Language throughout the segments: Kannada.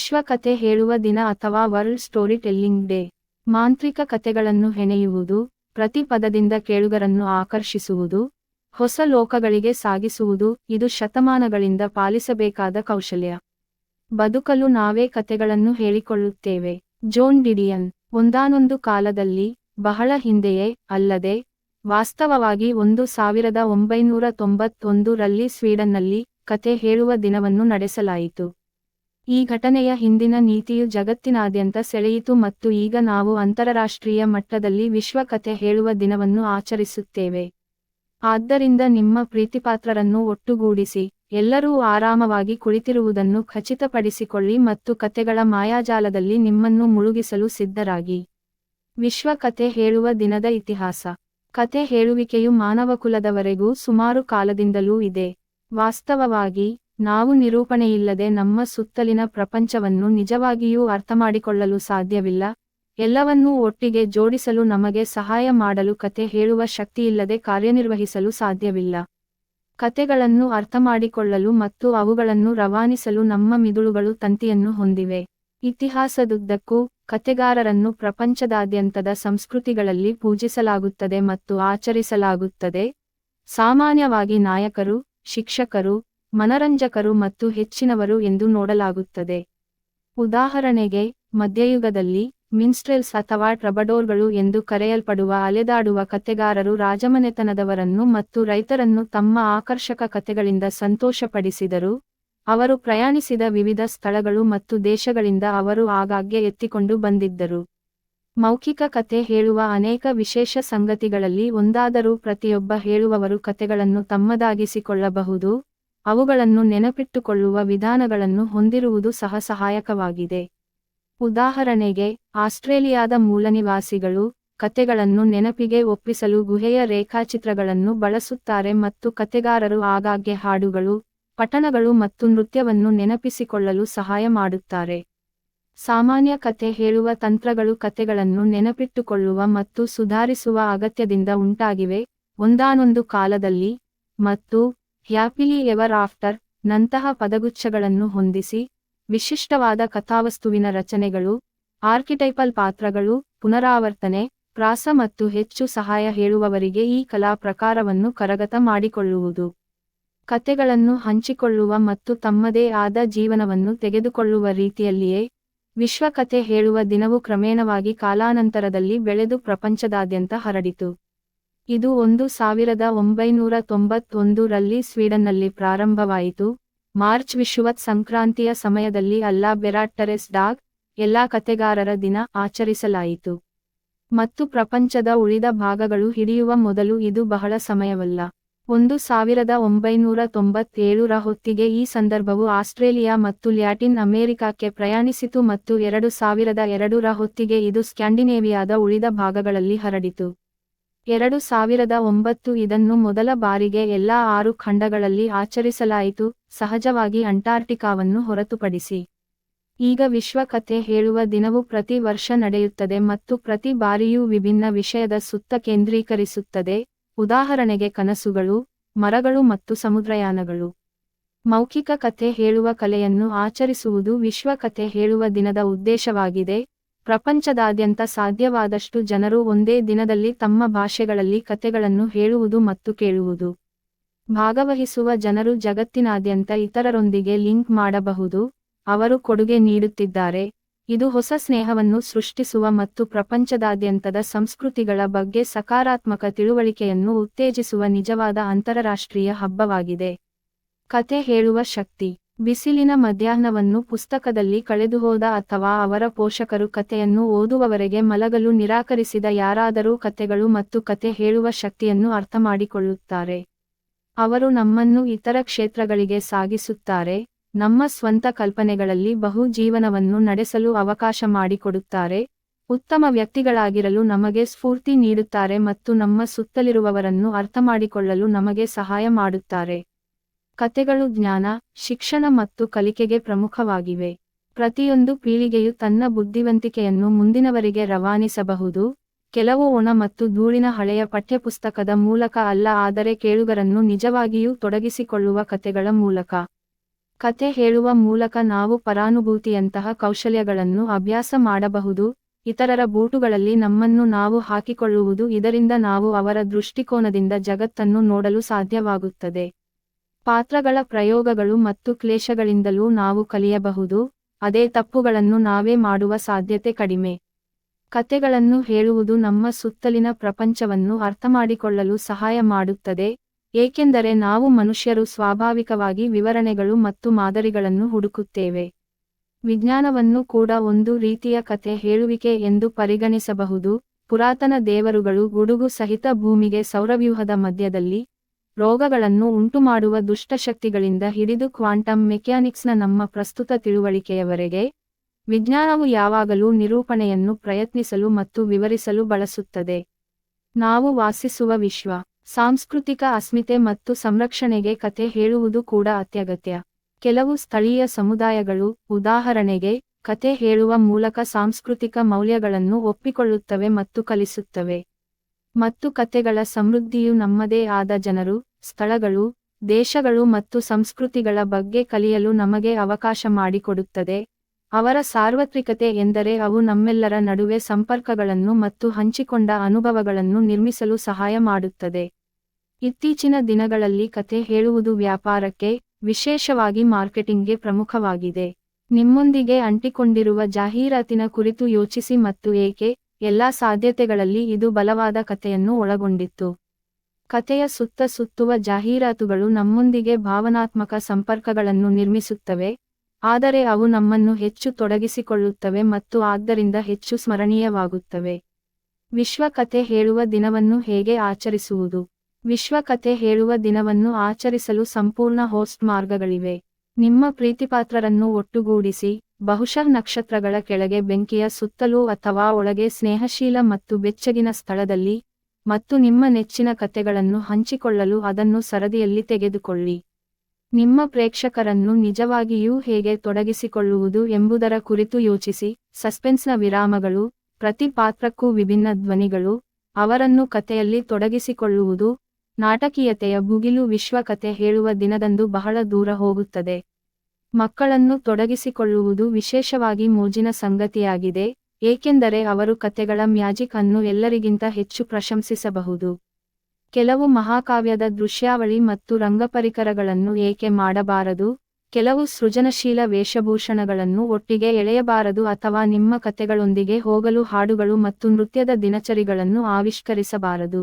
ವಿಶ್ವ ಕತೆ ಹೇಳುವ ದಿನ ಅಥವಾ ವರ್ಲ್ಡ್ ಸ್ಟೋರಿ ಟೆಲ್ಲಿಂಗ್ ಡೇ ಮಾಂತ್ರಿಕ ಕಥೆಗಳನ್ನು ಹೆಣೆಯುವುದು ಪ್ರತಿ ಪದದಿಂದ ಕೇಳುಗರನ್ನು ಆಕರ್ಷಿಸುವುದು, ಹೊಸ ಲೋಕಗಳಿಗೆ ಸಾಗಿಸುವುದು, ಇದು ಶತಮಾನಗಳಿಂದ ಪಾಲಿಸಬೇಕಾದ ಕೌಶಲ್ಯ. ಬದುಕಲು ನಾವೇ ಕಥೆಗಳನ್ನು ಹೇಳಿಕೊಳ್ಳುತ್ತೇವೆ. ಜೋನ್ ಡಿಡಿಯನ್, ಒಂದಾನೊಂದು ಕಾಲದಲ್ಲಿ, ಬಹಳ ಹಿಂದೆಯೇ ಅಲ್ಲದೆ, ವಾಸ್ತವವಾಗಿ ಒಂದು ಸಾವಿರದ ಒಂಬೈನೂರ ತೊಂಬತ್ತೊಂದರಲ್ಲಿ ಸ್ವೀಡನ್ನಲ್ಲಿ ಕತೆ ಹೇಳುವ ದಿನವನ್ನು ನಡೆಸಲಾಯಿತು. ಈ ಘಟನೆಯ ಹಿಂದಿನ ನೀತಿಯು ಜಗತ್ತಿನಾದ್ಯಂತ ಸೆಳೆಯಿತು ಮತ್ತು ಈಗ ನಾವು ಅಂತಾರಾಷ್ಟ್ರೀಯ ಮಟ್ಟದಲ್ಲಿ ವಿಶ್ವಕಥೆ ಹೇಳುವ ದಿನವನ್ನು ಆಚರಿಸುತ್ತೇವೆ. ಆದ್ದರಿಂದ ನಿಮ್ಮ ಪ್ರೀತಿಪಾತ್ರರನ್ನು ಒಟ್ಟುಗೂಡಿಸಿ, ಎಲ್ಲರೂ ಆರಾಮವಾಗಿ ಕುಳಿತಿರುವುದನ್ನು ಖಚಿತಪಡಿಸಿಕೊಳ್ಳಿ ಮತ್ತು ಕಥೆಗಳ ಮಾಯಾಜಾಲದಲ್ಲಿ ನಿಮ್ಮನ್ನು ಮುಳುಗಿಸಲು ಸಿದ್ಧರಾಗಿ. ವಿಶ್ವಕಥೆ ಹೇಳುವ ದಿನದ ಇತಿಹಾಸ. ಕಥೆ ಹೇಳುವಿಕೆಯು ಮಾನವಕುಲದವರೆಗೂ ಸುಮಾರು ಕಾಲದಿಂದಲೂ ಇದೆ. ವಾಸ್ತವವಾಗಿ ನಾವು ನಿರೂಪಣೆಯಿಲ್ಲದೆ ನಮ್ಮ ಸುತ್ತಲಿನ ಪ್ರಪಂಚವನ್ನು ನಿಜವಾಗಿಯೂ ಅರ್ಥಮಾಡಿಕೊಳ್ಳಲು ಸಾಧ್ಯವಿಲ್ಲ. ಎಲ್ಲವನ್ನೂ ಒಟ್ಟಿಗೆ ಜೋಡಿಸಲು ನಮಗೆ ಸಹಾಯ ಮಾಡಲು ಕತೆ ಹೇಳುವ ಶಕ್ತಿಯಿಲ್ಲದೆ ಕಾರ್ಯನಿರ್ವಹಿಸಲು ಸಾಧ್ಯವಿಲ್ಲ. ಕತೆಗಳನ್ನು ಅರ್ಥಮಾಡಿಕೊಳ್ಳಲು ಮತ್ತು ಅವುಗಳನ್ನು ರವಾನಿಸಲು ನಮ್ಮ ಮಿದುಳುಗಳು ತಂತಿಯನ್ನು ಹೊಂದಿವೆ. ಇತಿಹಾಸದುದ್ದಕ್ಕೂ ಕತೆಗಾರರನ್ನು ಪ್ರಪಂಚದಾದ್ಯಂತದ ಸಂಸ್ಕೃತಿಗಳಲ್ಲಿ ಪೂಜಿಸಲಾಗುತ್ತದೆ ಮತ್ತು ಆಚರಿಸಲಾಗುತ್ತದೆ. ಸಾಮಾನ್ಯವಾಗಿ ನಾಯಕರು, ಶಿಕ್ಷಕರು ಮನರಂಜಕರು ಮತ್ತು ಹೆಚ್ಚಿನವರು ಎಂದು ನೋಡಲಾಗುತ್ತದೆ. ಉದಾಹರಣೆಗೆ, ಮಧ್ಯಯುಗದಲ್ಲಿ, ಮಿನ್ಸ್ಟ್ರೆಲ್ಸ್ ಅಥವಾ ಟ್ರಬಡೋರ್ಗಳು ಎಂದು ಕರೆಯಲ್ಪಡುವ ಅಲೆದಾಡುವ ಕತೆಗಾರರು ರಾಜಮನೆತನದವರನ್ನು ಮತ್ತು ರೈತರನ್ನು ತಮ್ಮ ಆಕರ್ಷಕ ಕತೆಗಳಿಂದ ಸಂತೋಷಪಡಿಸಿದರು. ಅವರು ಪ್ರಯಾಣಿಸಿದ ವಿವಿಧ ಸ್ಥಳಗಳು ಮತ್ತು ದೇಶಗಳಿಂದ ಅವರು ಆಗಾಗ್ಗೆ ಎತ್ತಿಕೊಂಡು ಬಂದಿದ್ದರು. ಮೌಖಿಕ ಕತೆ ಹೇಳುವ ಅನೇಕ ವಿಶೇಷ ಸಂಗತಿಗಳಲ್ಲಿ ಒಂದಾದರೂ ಪ್ರತಿಯೊಬ್ಬ ಹೇಳುವವರು ಕತೆಗಳನ್ನು ತಮ್ಮದಾಗಿಸಿಕೊಳ್ಳಬಹುದು. ಅವುಗಳನ್ನು ನೆನಪಿಟ್ಟುಕೊಳ್ಳುವ ವಿಧಾನಗಳನ್ನು ಹೊಂದಿರುವುದು ಸಹ ಸಹಾಯಕವಾಗಿದೆ. ಉದಾಹರಣೆಗೆ, ಆಸ್ಟ್ರೇಲಿಯಾದ ಮೂಲನಿವಾಸಿಗಳು ಕತೆಗಳನ್ನು ನೆನಪಿಗೆ ಒಪ್ಪಿಸಲು ಗುಹೆಯ ರೇಖಾಚಿತ್ರಗಳನ್ನು ಬಳಸುತ್ತಾರೆ ಮತ್ತು ಕತೆಗಾರರು ಆಗಾಗ್ಗೆ ಹಾಡುಗಳು, ಪಠಣಗಳು ಮತ್ತು ನೃತ್ಯವನ್ನು ನೆನಪಿಸಿಕೊಳ್ಳಲು ಸಹಾಯ ಮಾಡುತ್ತಾರೆ. ಸಾಮಾನ್ಯ ಕತೆ ಹೇಳುವ ತಂತ್ರಗಳು ಕತೆಗಳನ್ನು ನೆನಪಿಟ್ಟುಕೊಳ್ಳುವ ಮತ್ತು ಸುಧಾರಿಸುವ ಅಗತ್ಯದಿಂದ ಉಂಟಾಗಿವೆ. ಒಂದಾನೊಂದು ಕಾಲದಲ್ಲಿ ಮತ್ತು ಹ್ಯಾಪಿಲಿ ಎವರ್ ಆಫ್ಟರ್ ನಂತಹ ಪದಗುಚ್ಛಗಳನ್ನು ಹೊಂದಿಸಿ ವಿಶಿಷ್ಟವಾದ ಕಥಾವಸ್ತುವಿನ ರಚನೆಗಳು, ಆರ್ಕಿಟೈಪಲ್ ಪಾತ್ರಗಳು, ಪುನರಾವರ್ತನೆ, ಪ್ರಾಸ ಮತ್ತು ಹೆಚ್ಚು ಸಹಾಯ ಹೇಳುವವರಿಗೆ ಈ ಕಲಾ ಪ್ರಕಾರವನ್ನು ಕರಗತ ಮಾಡಿಕೊಳ್ಳುವುದು. ಕತೆಗಳನ್ನು ಹಂಚಿಕೊಳ್ಳುವ ಮತ್ತು ತಮ್ಮದೇ ಆದ ಜೀವನವನ್ನು ತೆಗೆದುಕೊಳ್ಳುವ ರೀತಿಯಲ್ಲಿಯೇ ವಿಶ್ವಕಥೆ ಹೇಳುವ ದಿನವು ಕ್ರಮೇಣವಾಗಿ ಕಾಲಾನಂತರದಲ್ಲಿ ಬೆಳೆದು ಪ್ರಪಂಚದಾದ್ಯಂತ ಹರಡಿತು. ಇದು ಒಂದು ಸಾವಿರದ ಒಂಬೈನೂರ ತೊಂಬತ್ತೊಂದು ರಲ್ಲಿ ಸ್ವೀಡನ್ನಲ್ಲಿ ಪ್ರಾರಂಭವಾಯಿತು. ಮಾರ್ಚ್ ವಿಶ್ವತ್ ಸಂಕ್ರಾಂತಿಯ ಸಮಯದಲ್ಲಿ ಅಲ್ಲಾ ಬೆರಾಟ್ಟರೆಸ್ ಡಾಗ್ ಎಲ್ಲಾ ಕತೆಗಾರರ ದಿನ ಆಚರಿಸಲಾಯಿತು. ಮತ್ತು ಪ್ರಪಂಚದ ಉಳಿದ ಭಾಗಗಳು ಹಿಡಿಯುವ ಮೊದಲು ಇದು ಬಹಳ ಸಮಯವಲ್ಲ. ಒಂದು ಸಾವಿರದ ಒಂಬೈನೂರ ತೊಂಬತ್ತೇಳರ ಹೊತ್ತಿಗೆ ಈ ಸಂದರ್ಭವು ಆಸ್ಟ್ರೇಲಿಯಾ ಮತ್ತು ಲ್ಯಾಟಿನ್ ಅಮೆರಿಕಕ್ಕೆ ಪ್ರಯಾಣಿಸಿತು ಮತ್ತು ಎರಡು ಸಾವಿರದ ಎರಡರ ಹೊತ್ತಿಗೆ ಇದು ಸ್ಕ್ಯಾಂಡಿನೇವಿಯಾದ ಉಳಿದ ಭಾಗಗಳಲ್ಲಿ ಹರಡಿತು. ಎರಡು ಸಾವಿರದ ಒಂಬತ್ತು ಇದನ್ನು ಮೊದಲ ಬಾರಿಗೆ ಎಲ್ಲಾ ಆರು ಖಂಡಗಳಲ್ಲಿ ಆಚರಿಸಲಾಯಿತು, ಸಹಜವಾಗಿ ಅಂಟಾರ್ಟಿಕಾವನ್ನು ಹೊರತುಪಡಿಸಿ. ಈಗ ವಿಶ್ವಕಥೆ ಹೇಳುವ ದಿನವು ಪ್ರತಿ ವರ್ಷ ನಡೆಯುತ್ತದೆ ಮತ್ತು ಪ್ರತಿ ಬಾರಿಯೂ ವಿಭಿನ್ನ ವಿಷಯದ ಸುತ್ತ ಕೇಂದ್ರೀಕರಿಸುತ್ತದೆ, ಉದಾಹರಣೆಗೆ ಕನಸುಗಳು, ಮರಗಳು ಮತ್ತು ಸಮುದ್ರಯಾನಗಳು. ಮೌಖಿಕ ಕಥೆ ಹೇಳುವ ಕಲೆಯನ್ನು ಆಚರಿಸುವುದು ವಿಶ್ವಕಥೆ ಹೇಳುವ ದಿನದ ಉದ್ದೇಶವಾಗಿದೆ ಪ್ರಪಂಚದಾದ್ಯಂತ ಸಾಧ್ಯವಾದಷ್ಟು ಜನರು ಒಂದೇ ದಿನದಲ್ಲಿ ತಮ್ಮ ಭಾಷೆಗಳಲ್ಲಿ ಕತೆಗಳನ್ನು ಹೇಳುವುದು ಮತ್ತು ಕೇಳುವುದು. ಭಾಗವಹಿಸುವ ಜನರು ಜಗತ್ತಿನಾದ್ಯಂತ ಇತರರೊಂದಿಗೆ ಲಿಂಕ್ ಮಾಡಬಹುದು, ಅವರು ಕೊಡುಗೆ ನೀಡುತ್ತಿದ್ದಾರೆ. ಇದು ಹೊಸ ಸ್ನೇಹವನ್ನು ಸೃಷ್ಟಿಸುವ ಮತ್ತು ಪ್ರಪಂಚದಾದ್ಯಂತದ ಸಂಸ್ಕೃತಿಗಳ ಬಗ್ಗೆ ಸಕಾರಾತ್ಮಕ ತಿಳುವಳಿಕೆಯನ್ನು ಉತ್ತೇಜಿಸುವ ನಿಜವಾದ ಅಂತಾರಾಷ್ಟ್ರೀಯ ಹಬ್ಬವಾಗಿದೆ. ಕತೆ ಹೇಳುವ ಶಕ್ತಿ. ಬಿಸಿಲಿನ ಮಧ್ಯಾಹ್ನವನ್ನು ಪುಸ್ತಕದಲ್ಲಿ ಕಳೆದುಹೋದ ಅಥವಾ ಅವರ ಪೋಷಕರು ಕತೆಯನ್ನು ಓದುವವರೆಗೆ ಮಲಗಲು ನಿರಾಕರಿಸಿದ ಯಾರಾದರೂ ಕಥೆಗಳು ಮತ್ತು ಕತೆ ಹೇಳುವ ಶಕ್ತಿಯನ್ನು ಅರ್ಥಮಾಡಿಕೊಳ್ಳುತ್ತಾರೆ. ಅವರು ನಮ್ಮನ್ನು ಇತರ ಕ್ಷೇತ್ರಗಳಿಗೆ ಸಾಗಿಸುತ್ತಾರೆ, ನಮ್ಮ ಸ್ವಂತ ಕಲ್ಪನೆಗಳಲ್ಲಿ ಬಹು ಜೀವನವನ್ನು ನಡೆಸಲು ಅವಕಾಶ ಮಾಡಿಕೊಡುತ್ತಾರೆ, ಉತ್ತಮ ವ್ಯಕ್ತಿಗಳಾಗಿರಲು ನಮಗೆ ಸ್ಫೂರ್ತಿ ನೀಡುತ್ತಾರೆ ಮತ್ತು ನಮ್ಮ ಸುತ್ತಲಿರುವವರನ್ನು ಅರ್ಥಮಾಡಿಕೊಳ್ಳಲು ನಮಗೆ ಸಹಾಯ ಮಾಡುತ್ತಾರೆ. ಕತೆಗಳು ಜ್ಞಾನ, ಶಿಕ್ಷಣ ಮತ್ತು ಕಲಿಕೆಗೆ ಪ್ರಮುಖವಾಗಿವೆ. ಪ್ರತಿಯೊಂದು ಪೀಳಿಗೆಯು ತನ್ನ ಬುದ್ಧಿವಂತಿಕೆಯನ್ನು ಮುಂದಿನವರಿಗೆ ರವಾನಿಸಬಹುದು. ಕೆಲವು ಒಣ ಮತ್ತು ಧೂಳಿನ ಹಳೆಯ ಪಠ್ಯಪುಸ್ತಕದ ಮೂಲಕ ಅಲ್ಲ, ಆದರೆ ಕೇಳುಗರನ್ನು ನಿಜವಾಗಿಯೂ ತೊಡಗಿಸಿಕೊಳ್ಳುವ ಕತೆಗಳ ಮೂಲಕ. ಕತೆ ಹೇಳುವ ಮೂಲಕ ನಾವು ಪರಾನುಭೂತಿಯಂತಹ ಕೌಶಲ್ಯಗಳನ್ನು ಅಭ್ಯಾಸ ಮಾಡಬಹುದು. ಇತರರ ಬೂಟುಗಳಲ್ಲಿ ನಮ್ಮನ್ನು ನಾವು ಹಾಕಿಕೊಳ್ಳುವುದು ಇದರಿಂದ ನಾವು ಅವರ ದೃಷ್ಟಿಕೋನದಿಂದ ಜಗತ್ತನ್ನು ನೋಡಲು ಸಾಧ್ಯವಾಗುತ್ತದೆ. ಪಾತ್ರಗಳ ಪ್ರಯೋಗಗಳು ಮತ್ತು ಕ್ಲೇಶಗಳಿಂದಲೂ ನಾವು ಕಲಿಯಬಹುದು, ಅದೇ ತಪ್ಪುಗಳನ್ನು ನಾವೇ ಮಾಡುವ ಸಾಧ್ಯತೆ ಕಡಿಮೆ. ಕತೆಗಳನ್ನು ಹೇಳುವುದು ನಮ್ಮ ಸುತ್ತಲಿನ ಪ್ರಪಂಚವನ್ನು ಅರ್ಥಮಾಡಿಕೊಳ್ಳಲು ಸಹಾಯ ಮಾಡುತ್ತದೆ, ಏಕೆಂದರೆ ನಾವು ಮನುಷ್ಯರು ಸ್ವಾಭಾವಿಕವಾಗಿ ವಿವರಣೆಗಳು ಮತ್ತು ಮಾದರಿಗಳನ್ನು ಹುಡುಕುತ್ತೇವೆ. ವಿಜ್ಞಾನವನ್ನು ಕೂಡ ಒಂದು ರೀತಿಯ ಕತೆ ಹೇಳುವಿಕೆ ಎಂದು ಪರಿಗಣಿಸಬಹುದು, ಪುರಾತನ ದೇವರುಗಳು ಗುಡುಗು ಸಹಿತ ಭೂಮಿಗೆ ಸೌರವ್ಯೂಹದ ಮಧ್ಯದಲ್ಲಿ ರೋಗಗಳನ್ನು ಉಂಟುಮಾಡುವ ದುಷ್ಟಶಕ್ತಿಗಳಿಂದ ಹಿಡಿದು ಕ್ವಾಂಟಮ್ ಮೆಕ್ಯಾನಿಕ್ಸ್ನ ನಮ್ಮ ಪ್ರಸ್ತುತ ತಿಳುವಳಿಕೆಯವರೆಗೆ, ವಿಜ್ಞಾನವು ಯಾವಾಗಲೂ ನಿರೂಪಣೆಯನ್ನು ಪ್ರಯತ್ನಿಸಲು ಮತ್ತು ವಿವರಿಸಲು ಬಳಸುತ್ತದೆ. ನಾವು ವಾಸಿಸುವ ವಿಶ್ವ, ಸಾಂಸ್ಕೃತಿಕ ಅಸ್ಮಿತೆ ಮತ್ತು ಸಂರಕ್ಷಣೆಗೆ ಕಥೆ ಹೇಳುವುದು ಕೂಡ ಅತ್ಯಗತ್ಯ. ಕೆಲವು ಸ್ಥಳೀಯ ಸಮುದಾಯಗಳು, ಉದಾಹರಣೆಗೆ ಕತೆ ಹೇಳುವ ಮೂಲಕ ಸಾಂಸ್ಕೃತಿಕ ಮೌಲ್ಯಗಳನ್ನು ಒಪ್ಪಿಕೊಳ್ಳುತ್ತವೆ ಮತ್ತು ಕಲಿಸುತ್ತವೆ. ಮತ್ತು ಕತೆಗಳ ಸಮೃದ್ಧಿಯು ನಮ್ಮದೇ ಆದ ಜನರು ಸ್ಥಳಗಳು, ದೇಶಗಳು ಮತ್ತು ಸಂಸ್ಕೃತಿಗಳ ಬಗ್ಗೆ ಕಲಿಯಲು ನಮಗೆ ಅವಕಾಶ ಮಾಡಿಕೊಡುತ್ತದೆ. ಅವರ ಸಾರ್ವತ್ರಿಕತೆ ಎಂದರೆ ಅವು ನಮ್ಮೆಲ್ಲರ ನಡುವೆ ಸಂಪರ್ಕಗಳನ್ನು ಮತ್ತು ಹಂಚಿಕೊಂಡ ಅನುಭವಗಳನ್ನು ನಿರ್ಮಿಸಲು ಸಹಾಯ ಮಾಡುತ್ತದೆ. ಇತ್ತೀಚಿನ ದಿನಗಳಲ್ಲಿ ಕಥೆ ಹೇಳುವುದು ವ್ಯಾಪಾರಕ್ಕೆ, ವಿಶೇಷವಾಗಿ ಮಾರ್ಕೆಟಿಂಗ್ಗೆ ಪ್ರಮುಖವಾಗಿದೆ. ನಿಮ್ಮೊಂದಿಗೆ ಅಂಟಿಕೊಂಡಿರುವ ಜಾಹೀರಾತಿನ ಕುರಿತು ಯೋಚಿಸಿ ಮತ್ತು ಏಕೆ, ಎಲ್ಲಾ ಸಾಧ್ಯತೆಗಳಲ್ಲಿ ಇದು ಬಲವಾದ ಕಥೆಯನ್ನು ಒಳಗೊಂಡಿತ್ತು. ಕಥೆಯ ಸುತ್ತ ಸುತ್ತುವ ಜಾಹೀರಾತುಗಳು ನಮ್ಮೊಂದಿಗೆ ಭಾವನಾತ್ಮಕ ಸಂಪರ್ಕಗಳನ್ನು ನಿರ್ಮಿಸುತ್ತವೆ, ಆದರೆ ಅವು ನಮ್ಮನ್ನು ಹೆಚ್ಚು ತೊಡಗಿಸಿಕೊಳ್ಳುತ್ತವೆ ಮತ್ತು ಆದ್ದರಿಂದ ಹೆಚ್ಚು ಸ್ಮರಣೀಯವಾಗುತ್ತವೆ. ವಿಶ್ವ ಕತೆ ಹೇಳುವ ದಿನವನ್ನು ಹೇಗೆ ಆಚರಿಸುವುದು? ವಿಶ್ವಕತೆ ಹೇಳುವ ದಿನವನ್ನು ಆಚರಿಸಲು ಸಂಪೂರ್ಣ ಹೋಸ್ಟ್ ಮಾರ್ಗಗಳಿವೆ. ನಿಮ್ಮ ಪ್ರೀತಿಪಾತ್ರರನ್ನು ಒಟ್ಟುಗೂಡಿಸಿ, ಬಹುಶಃ ನಕ್ಷತ್ರಗಳ ಕೆಳಗೆ ಬೆಂಕಿಯ ಸುತ್ತಲೂ ಅಥವಾ ಒಳಗೆ ಸ್ನೇಹಶೀಲ ಮತ್ತು ಬೆಚ್ಚಗಿನ ಸ್ಥಳದಲ್ಲಿ ಮತ್ತು ನಿಮ್ಮ ನೆಚ್ಚಿನ ಕತೆಗಳನ್ನು ಹಂಚಿಕೊಳ್ಳಲು ಅದನ್ನು ಸರದಿಯಲ್ಲಿ ತೆಗೆದುಕೊಳ್ಳಿ. ನಿಮ್ಮ ಪ್ರೇಕ್ಷಕರನ್ನು ನಿಜವಾಗಿಯೂ ಹೇಗೆ ತೊಡಗಿಸಿಕೊಳ್ಳುವುದು ಎಂಬುದರ ಕುರಿತು ಯೋಚಿಸಿ. ಸಸ್ಪೆನ್ಸ್ನ ವಿರಾಮಗಳು, ಪ್ರತಿ ಪಾತ್ರಕ್ಕೂ ವಿಭಿನ್ನ ಧ್ವನಿಗಳು, ಅವರನ್ನು ಕತೆಯಲ್ಲಿ ತೊಡಗಿಸಿಕೊಳ್ಳುವುದು, ನಾಟಕೀಯತೆಯ ಭುಗಿಲು ವಿಶ್ವಕತೆ ಹೇಳುವ ದಿನದಂದು ಬಹಳ ದೂರ ಹೋಗುತ್ತದೆ. ಮಕ್ಕಳನ್ನು ತೊಡಗಿಸಿಕೊಳ್ಳುವುದು ವಿಶೇಷವಾಗಿ ಮೋಜಿನ ಸಂಗತಿಯಾಗಿದೆ. ಏಕೆಂದರೆ ಅವರು ಕಥೆಗಳ ಮ್ಯಾಜಿಕ್ ಅನ್ನು ಎಲ್ಲರಿಗಿಂತ ಹೆಚ್ಚು ಪ್ರಶಂಸಿಸಬಹುದು. ಕೆಲವು ಮಹಾಕಾವ್ಯದ ದೃಶ್ಯಾವಳಿ ಮತ್ತು ರಂಗಪರಿಕರಗಳನ್ನು ಏಕೆ ಮಾಡಬಾರದು? ಕೆಲವು ಸೃಜನಶೀಲ ವೇಷಭೂಷಣಗಳನ್ನು ಒಟ್ಟಿಗೆ ಎಳೆಯಬಾರದು ಅಥವಾ ನಿಮ್ಮ ಕಥೆಗಳೊಂದಿಗೆ ಹೋಗಲು ಹಾಡುಗಳು ಮತ್ತು ನೃತ್ಯದ ದಿನಚರಿಗಳನ್ನು ಆವಿಷ್ಕರಿಸಬಾರದು.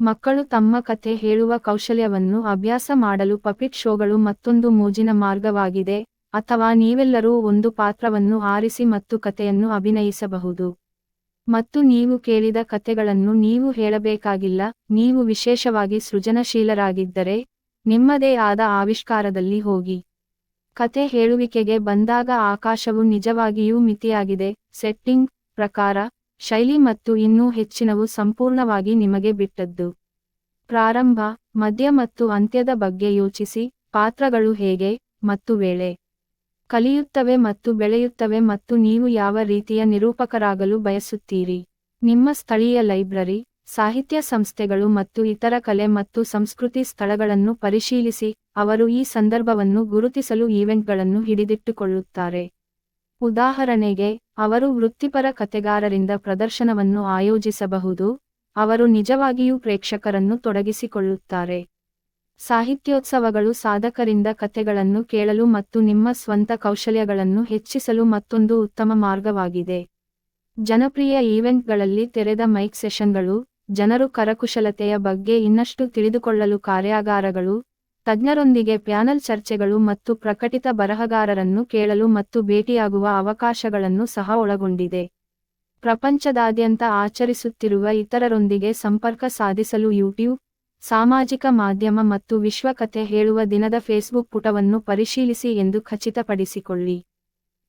ಮಕ್ಕಳು ತಮ್ಮ ಕಥೆ ಹೇಳುವ ಕೌಶಲ್ಯವನ್ನು ಅಭ್ಯಾಸ ಮಾಡಲು ಪಪಿಟ್ ಶೋಗಳು ಮತ್ತೊಂದು ಮೋಜಿನ ಮಾರ್ಗವಾಗಿದೆ. ಅಥವಾ ನೀವೆಲ್ಲರೂ ಒಂದು ಪಾತ್ರವನ್ನು ಆರಿಸಿ ಮತ್ತು ಕತೆಯನ್ನು ಅಭಿನಯಿಸಬಹುದು. ಮತ್ತು ನೀವು ಕೇಳಿದ ಕತೆಗಳನ್ನು ನೀವು ಹೇಳಬೇಕಾಗಿಲ್ಲ, ನೀವು ವಿಶೇಷವಾಗಿ ಸೃಜನಶೀಲರಾಗಿದ್ದರೆ, ನಿಮ್ಮದೇ ಆದ ಆವಿಷ್ಕಾರದಲ್ಲಿ ಹೋಗಿ. ಕತೆ ಹೇಳುವಿಕೆಗೆ ಬಂದಾಗ ಆಕಾಶವು ನಿಜವಾಗಿಯೂ ಮಿತಿಯಾಗಿದೆ, ಸೆಟ್ಟಿಂಗ್ ಪ್ರಕಾರ, ಶೈಲಿ ಮತ್ತು ಇನ್ನೂ ಹೆಚ್ಚಿನವು ಸಂಪೂರ್ಣವಾಗಿ ನಿಮಗೆ ಬಿಟ್ಟದ್ದು. ಪ್ರಾರಂಭ, ಮಧ್ಯ ಮತ್ತು ಅಂತ್ಯದ ಬಗ್ಗೆ ಯೋಚಿಸಿ, ಪಾತ್ರಗಳು ಹೇಗೆ ಮತ್ತು ವೇಳೆ. ಕಲಿಯುತ್ತವೆ ಮತ್ತು ಬೆಳೆಯುತ್ತವೆ ಮತ್ತು ನೀವು ಯಾವ ರೀತಿಯ ನಿರೂಪಕರಾಗಲು ಬಯಸುತ್ತೀರಿ? ನಿಮ್ಮ ಸ್ಥಳೀಯ ಲೈಬ್ರರಿ, ಸಾಹಿತ್ಯ ಸಂಸ್ಥೆಗಳು ಮತ್ತು ಇತರ ಕಲೆ ಮತ್ತು ಸಂಸ್ಕೃತಿ ಸ್ಥಳಗಳನ್ನು ಪರಿಶೀಲಿಸಿ, ಅವರು ಈ ಸಂದರ್ಭವನ್ನು ಗುರುತಿಸಲು ಈವೆಂಟ್ಗಳನ್ನು ಹಿಡಿದಿಟ್ಟುಕೊಳ್ಳುತ್ತಾರೆ. ಉದಾಹರಣೆಗೆ, ಅವರು ವೃತ್ತಿಪರ ಕತೆಗಾರರಿಂದ ಪ್ರದರ್ಶನವನ್ನು ಆಯೋಜಿಸಬಹುದು, ಅವರು ನಿಜವಾಗಿಯೂ ಪ್ರೇಕ್ಷಕರನ್ನು ತೊಡಗಿಸಿಕೊಳ್ಳುತ್ತಾರೆ. ಸಾಹಿತ್ಯೋತ್ಸವಗಳು ಸಾಧಕರಿಂದ ಕಥೆಗಳನ್ನು ಕೇಳಲು ಮತ್ತು ನಿಮ್ಮ ಸ್ವಂತ ಕೌಶಲ್ಯಗಳನ್ನು ಹೆಚ್ಚಿಸಲು ಮತ್ತೊಂದು ಉತ್ತಮ ಮಾರ್ಗವಾಗಿದೆ. ಜನಪ್ರಿಯ ಈವೆಂಟ್ಗಳಲ್ಲಿ ತೆರೆದ ಮೈಕ್ ಸೆಷನ್ಗಳು, ಜನರು ಕರಕುಶಲತೆಯ ಬಗ್ಗೆ ಇನ್ನಷ್ಟು ತಿಳಿದುಕೊಳ್ಳಲು ಕಾರ್ಯಾಗಾರಗಳು, ತಜ್ಞರೊಂದಿಗೆ ಪ್ಯಾನಲ್ ಚರ್ಚೆಗಳು ಮತ್ತು ಪ್ರಕಟಿತ ಬರಹಗಾರರನ್ನು ಕೇಳಲು ಮತ್ತು ಭೇಟಿಯಾಗುವ ಅವಕಾಶಗಳನ್ನು ಸಹ ಒಳಗೊಂಡಿದೆ. ಪ್ರಪಂಚದಾದ್ಯಂತ ಆಚರಿಸುತ್ತಿರುವ ಇತರರೊಂದಿಗೆ ಸಂಪರ್ಕ ಸಾಧಿಸಲು ಯೂಟ್ಯೂಬ್ ಸಾಮಾಜಿಕ ಮಾಧ್ಯಮ ಮತ್ತು ವಿಶ್ವಕಥೆ ಹೇಳುವ ದಿನದ ಫೇಸ್ಬುಕ್ ಪುಟವನ್ನು ಪರಿಶೀಲಿಸಿ ಎಂದು ಖಚಿತಪಡಿಸಿಕೊಳ್ಳಿ.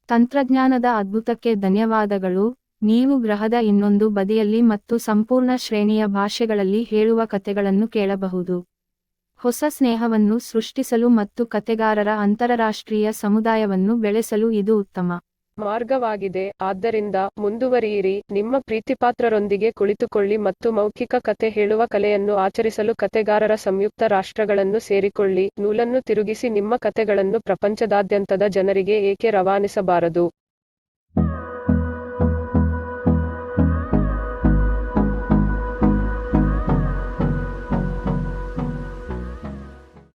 ತಂತ್ರಜ್ಞಾನದ ಅದ್ಭುತಕ್ಕೆ ಧನ್ಯವಾದಗಳು. ನೀವು ಗ್ರಹದ ಇನ್ನೊಂದು ಬದಿಯಲ್ಲಿ ಮತ್ತು ಸಂಪೂರ್ಣ ಶ್ರೇಣಿಯ ಭಾಷೆಗಳಲ್ಲಿ ಹೇಳುವ ಕಥೆಗಳನ್ನು ಕೇಳಬಹುದು. ಹೊಸ ಸ್ನೇಹವನ್ನು ಸೃಷ್ಟಿಸಲು ಮತ್ತು ಕತೆಗಾರರ ಅಂತರರಾಷ್ಟ್ರೀಯ ಸಮುದಾಯವನ್ನು ಬೆಳೆಸಲು ಇದು ಉತ್ತಮ. ಮಾರ್ಗವಾಗಿದೆ. ಆದ್ದರಿಂದ ಮುಂದುವರಿಯಿರಿ. ನಿಮ್ಮ ಪ್ರೀತಿಪಾತ್ರರೊಂದಿಗೆ ಕುಳಿತುಕೊಳ್ಳಿ ಮತ್ತು ಮೌಖಿಕ ಕತೆ ಹೇಳುವ ಕಲೆಯನ್ನು ಆಚರಿಸಲು ಕತೆಗಾರರ ಸಂಯುಕ್ತ ರಾಷ್ಟ್ರಗಳನ್ನು ಸೇರಿಕೊಳ್ಳಿ. ನೂಲನ್ನು ತಿರುಗಿಸಿ ನಿಮ್ಮ ಕತೆಗಳನ್ನು ಪ್ರಪಂಚದಾದ್ಯಂತದ ಜನರಿಗೆ ಏಕೆ ರವಾನಿಸಬಾರದು?